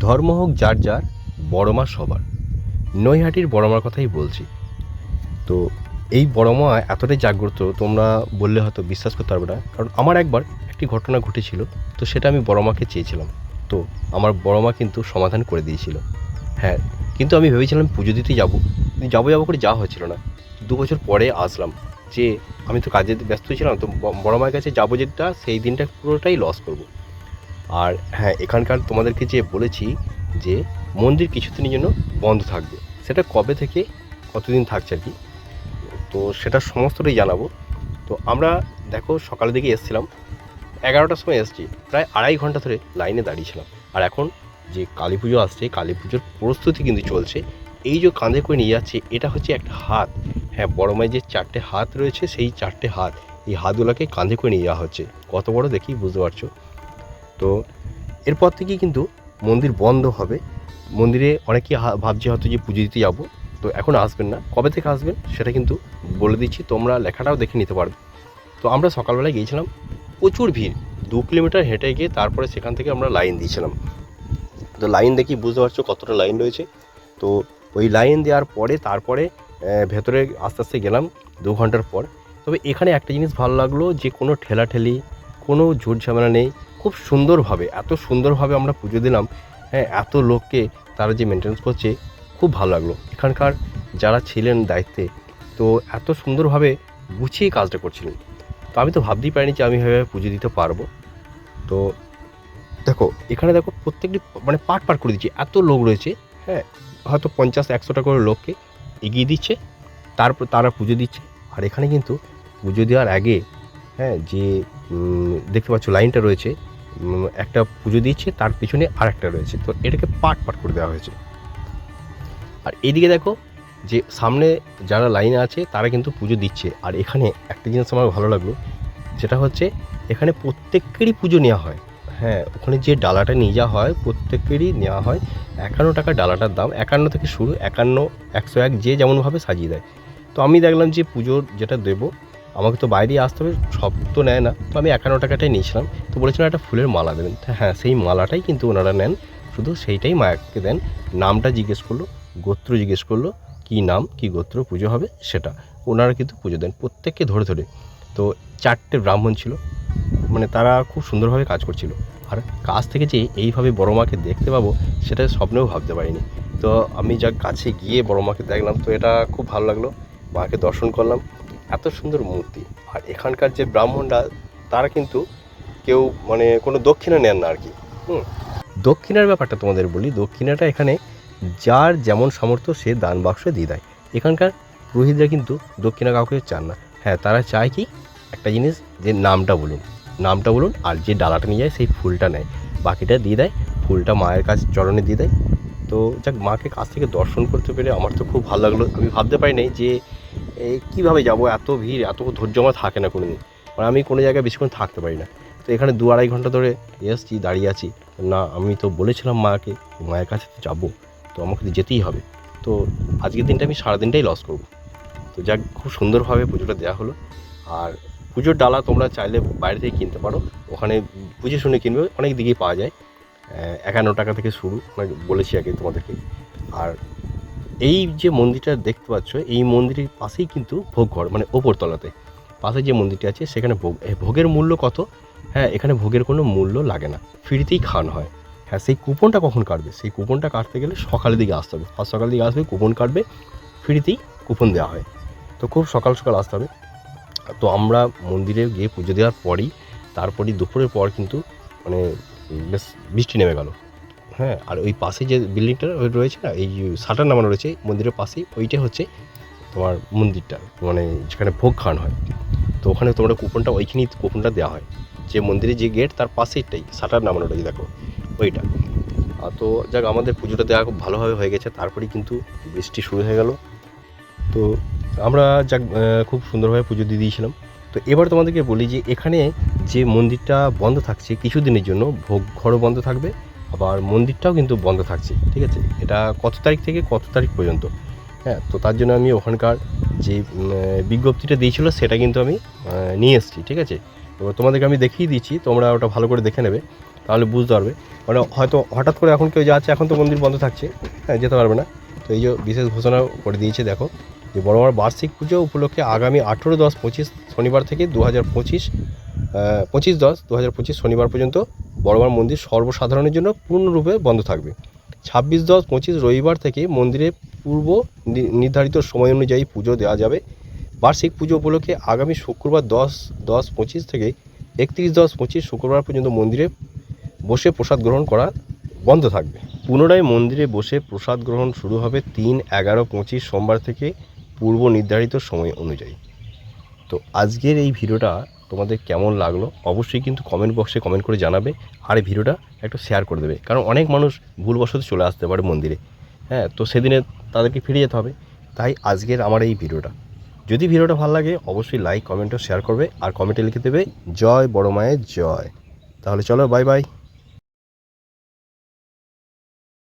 ধর্ম হোক যার যার বড় মা সবার। নৈহাটির বড় মার কথাই বলছি। তো এই বড় মা এতটাই জাগ্রত, তোমরা বললে হয়তো বিশ্বাস করতে পারবে না। কারণ আমার একবার একটি ঘটনা ঘটেছিল, তো সেটা আমি বড় মাকে চেয়েছিলাম। তো আমার বড় মা কিন্তু সমাধান করে দিয়েছিল। হ্যাঁ কিন্তু আমি ভেবেছিলাম পুজো দিতে যাব। যাব যাব করে যাওয়া হচ্ছিল না। দু বছর পরে আসলাম যে আমি তো কাজে ব্যস্ত ছিলাম, তো বড় মায়ের কাছে যাব যেটা, সেই দিনটা পুরোটাই লস করব। আর হ্যাঁ এখানকার তোমাদেরকে যে বলেছি যে মন্দির কিছুদিনের জন্য বন্ধ থাকবে। সেটা কবে থেকে, কতদিন থাকছে আর কি, তো সেটা সমস্তটাই জানাব। তো আমরা দেখো, সকালের দিকে এসেছিলাম, এগারোটার সময় এসেছি, প্রায় আড়াই ঘণ্টা ধরে লাইনে দাঁড়িয়েছিলাম। আর এখন যে কালী পুজো আসছে, কালী পুজোর প্রস্তুতি কিন্তু চলছে। এই যে কাঁধে করে নিয়ে যাচ্ছে, এটা হচ্ছে একটা হাত। হ্যাঁ বড় মায়ের যে চারটে হাত রয়েছে, সেই চারটে হাত, এই হাতগুলোকে কাঁধে করে নিয়ে যাওয়া হচ্ছে। কত বড় দেখি, বুঝতে পারছ? তো এরপর থেকেই কিন্তু মন্দির বন্ধ হবে। মন্দিরে অনেকেই ভাবছে হয়তো যে পুজো দিতে যাব। তো এখন আসবেন না। কবে থেকে আসবেন সেটা কিন্তু বলে দিচ্ছি। তোমরা লেখাটাও দেখে নিতে পারবে। তো আমরা সকালবেলায় গিয়েছিলাম। প্রচুর ভিড়। দু কিলোমিটার হেঁটে গিয়ে তারপরে সেখান থেকে আমরা লাইন দিয়েছিলাম। তো লাইন দেখি বুঝতে পারছ কতটা লাইন রয়েছে। তো ওই লাইন দেওয়ার পরে তারপরে ভেতরে আস্তে আস্তে গেলাম দু ঘণ্টার পর। তবে এখানে একটা জিনিস ভালো লাগল যে কোনো ঠেলাঠেলি, কোনো ঝুট ঝামেলা নেই। খুব সুন্দরভাবে, এত সুন্দরভাবে আমরা পুজো দিলাম। হ্যাঁ এত লোককে তারা যে মেনটেন্স করছে, খুব ভালো লাগল। এখানকার যারা ছিলেন দায়িত্বে, তো এত সুন্দরভাবে গুছিয়ে কাজটা করছিলেন। তো আমি তো ভাবতেই পারিনি যে আমি এভাবে পুজো দিতে পারব। তো দেখো, এখানে দেখো প্রত্যেকটি মানে পাট পাট করে দিচ্ছে। এত লোক রয়েছে হ্যাঁ হয়তো পঞ্চাশ, একশোটা করে লোককে এগিয়ে দিচ্ছে তারপর তারা পুজো দিচ্ছে। আর এখানে কিন্তু পুজো দেওয়ার আগে হ্যাঁ যে দেখতে পাচ্ছ লাইনটা রয়েছে একটা পুজো দিচ্ছে তার পিছনে আর একটা রয়েছে। তো এটাকে পাট পাট করে দেওয়া হয়েছে। আর এদিকে দেখো, যে সামনে যারা লাইনে আছে, তারা কিন্তু পুজো দিচ্ছে। আর এখানে একটা জিনিস আমার ভালো লাগল, যেটা হচ্ছে, এখানে প্রত্যেকেরই পুজো নেওয়া হয়। হ্যাঁ ওখানে যে ডালাটা নিয়ে যাওয়া হয়, প্রত্যেকেরই নেওয়া হয়। একান্ন টাকা ডালাটার দাম, একান্ন থেকে শুরু, একান্ন, একশো এক, যে যেমনভাবে সাজিয়ে দেয়। তো আমি দেখলাম যে পুজোর যেটা দেবো আমাকে তো বাইরে আসতে হবে, সব তো নেয় না। তো আমি একান্ন টাকাটাই নিয়েছিলাম। তো বলেছিলাম একটা ফুলের মালা দেবেন। হ্যাঁ সেই মালাটাই কিন্তু ওনারা নেন। শুধু সেইটাই মায়াকে দেন। নামটা জিজ্ঞেস করল, গোত্র জিজ্ঞেস করল, কী নাম, কী গোত্র, পুজো হবে সেটা। ওনারা কিন্তু পুজো দেন, প্রত্যেককে ধরে ধরে। তো চারটে ব্রাহ্মণ ছিল। মানে তারা খুব সুন্দরভাবে কাজ করছিল। আর কাছ থেকে যে এইভাবে বড় মাকে দেখতে পাবো, সেটা স্বপ্নেও ভাবতে পারিনি। তো আমি যা কাছে গিয়ে বড় মাকে দেখলাম, তো এটা খুব ভালো লাগল। মাকে দর্শন করলাম। এত সুন্দর মূর্তি। আর এখানকার যে ব্রাহ্মণরা, তারা কিন্তু কেউ মানে কোনো দক্ষিণা নেন না আর কি হুম। দক্ষিণার ব্যাপারটা তোমাদের বলি, দক্ষিণাটা এখানে যার যেমন সামর্থ্য, সে দান বাক্স দিয়ে দেয়। এখানকার পুরোহিতরা কিন্তু দক্ষিণা কাউকে চান না। হ্যাঁ তারা চায় কি? একটা জিনিস, যে নামটা বলুন। নামটা বলুন, আর যে ডালাটা নিয়ে যায়, সেই ফুলটা নেয়। বাকিটা দিয়ে দেয়, ফুলটা মায়ের কাছে চরণে দিয়ে দেয়। তো যাক, মাকে কাছ থেকে দর্শন করতে পেরে আমার তো খুব ভালো লাগল। আমি ভাবতে পারি নাই যে এই কীভাবে যাব? এত ভিড়, এত ধৈর্য আমার থাকে না কোনো দিন মানে আমি কোনো জায়গায় বেশিক্ষণ থাকতে পারি না। তো এখানে দু আড়াই ঘণ্টা ধরে এসছি, দাঁড়িয়ে আছি। না, আমি তো বলেছিলাম মাকে, মায়ের কাছে তো যাব। তো আমাকে তো যেতেই হবে। তো আজকের দিনটা আমি সারাদিনটাই লস করব। তো যাক, খুব সুন্দরভাবে পুজোটা দেওয়া হলো। আর পুজোর ডালা তোমরা চাইলে বাইরে থেকে কিনতে পারো। ওখানে বুঝে শুনে কিনবে, অনেক দিকেই পাওয়া যায়। একান্ন টাকা থেকে শুরু মানে বলেছি আগে তোমাদেরকে। আর এই যে মন্দিরটা দেখতে পাচ্ছ, এই মন্দিরের পাশেই কিন্তু ভোগ ঘর মানে ওপর তলাতে পাশে যে মন্দিরটি আছে, সেখানে ভোগ ভোগের মূল্য কত? হ্যাঁ এখানে ভোগের কোনো মূল্য লাগে না। ফ্রিতেই খাওয়ানো হয়। হ্যাঁ সেই কুপনটা কখন কাটবে? সেই কুপনটা কাটতে গেলে সকালের দিকে আসতে হবে। ফার্স্ট সকালের দিকে আসবে, কুপন কাটবে, ফ্রিতেই কুপন দেওয়া হয়। তো খুব সকাল সকাল আসতে হবে। তো আমরা মন্দিরে গিয়ে পুজো দেওয়ার পরই, তারপরই দুপুরের পর কিন্তু মানে বেশ বৃষ্টি নেমে গেল। হ্যাঁ আর ওই পাশে যে বিল্ডিংটা রয়েছে না, এই শাটার নামানো রয়েছে মন্দিরের পাশেই, ওইটা হচ্ছে তোমার মন্দিরটা মানে যেখানে ভোগ খাওয়ানো হয়। তো ওখানে তোমরা কুপনটা, ওইখানেই কুপনটা দেওয়া হয়। যে মন্দিরে যে গেট তার পাশেইটাই শাটার নামানো রয়েছে, দেখো, ওইটা। তো যাক, আমাদের পুজোটা দেওয়া খুব ভালোভাবে হয়ে গেছে, তারপরেই কিন্তু বৃষ্টি শুরু হয়ে গেল। তো আমরা যাক খুব সুন্দরভাবে পুজো দিয়ে দিয়েছিলাম। তো এবার তোমাদেরকে বলি যে, এখানে যে মন্দিরটা বন্ধ থাকছে, কিছুদিনের জন্য ভোগ, ঘরও বন্ধ থাকবে। আবার মন্দিরটাও কিন্তু বন্ধ থাকছে, ঠিক আছে? এটা কত তারিখ থেকে কত তারিখ পর্যন্ত? হ্যাঁ তো তার জন্য আমি ওখানকার যে বিজ্ঞপ্তিটা দিয়েছিল সেটা কিন্তু আমি নিয়ে এসেছি, ঠিক আছে? তো তোমাদেরকে আমি দেখিয়ে দিচ্ছি, তোমরা ওটা ভালো করে দেখে নেবে, তাহলে বুঝতে পারবে। মানে হয়তো হঠাৎ করে এখন কেউ যাচ্ছে, এখন তো মন্দির বন্ধ থাকছে হ্যাঁ যেতে পারবে না। তো এই যে বিশেষ ঘোষণা করে দিয়েছে, দেখো, যে বড়মার বার্ষিক পুজো উপলক্ষে আগামী আঠেরো, দশ, পঁচিশ শনিবার থেকে দু হাজার পঁচিশ পঁচিশ, দশ, দু হাজার পঁচিশ শনিবার পর্যন্ত বড়মার মন্দির সর্বসাধারণের জন্য পূর্ণরূপে বন্ধ থাকবে। ছাব্বিশ দশ পঁচিশ রবিবার থেকে মন্দিরে পূর্ব নির্ধারিত সময় অনুযায়ী পুজো দেওয়া যাবে। বার্ষিক পুজো উপলক্ষে আগামী শুক্রবার দশ দশ পঁচিশ থেকে একত্রিশ দশ পঁচিশ শুক্রবার পর্যন্ত মন্দিরে বসে প্রসাদ গ্রহণ করা বন্ধ থাকবে। পুনরায় মন্দিরে বসে প্রসাদ গ্রহণ শুরু হবে তিন, এগারো, পঁচিশ সোমবার থেকে পূর্ব নির্ধারিত সময় অনুযায়ী। তো আজকের এই ভিডিওটা তোমাদের কেমন লাগল, অবশ্যই কিন্তু কমেন্ট বক্সে কমেন্ট করে জানাবে আর এই ভিডিওটা একটু শেয়ার করে দেবে। কারণ অনেক মানুষ ভুলবশত চলে আসতে পারে মন্দিরে। হ্যাঁ তো সেদিনে তাদেরকে ফিরে যেতে হবে। তাই আজকের আমার এই ভিডিওটা। যদি ভিডিওটা ভালো লাগে, অবশ্যই লাইক কমেন্ট শেয়ার করবে। আর কমেন্টে লিখে দেবে, জয় বড় মায়ের জয়। তাহলে চলো বাই বাই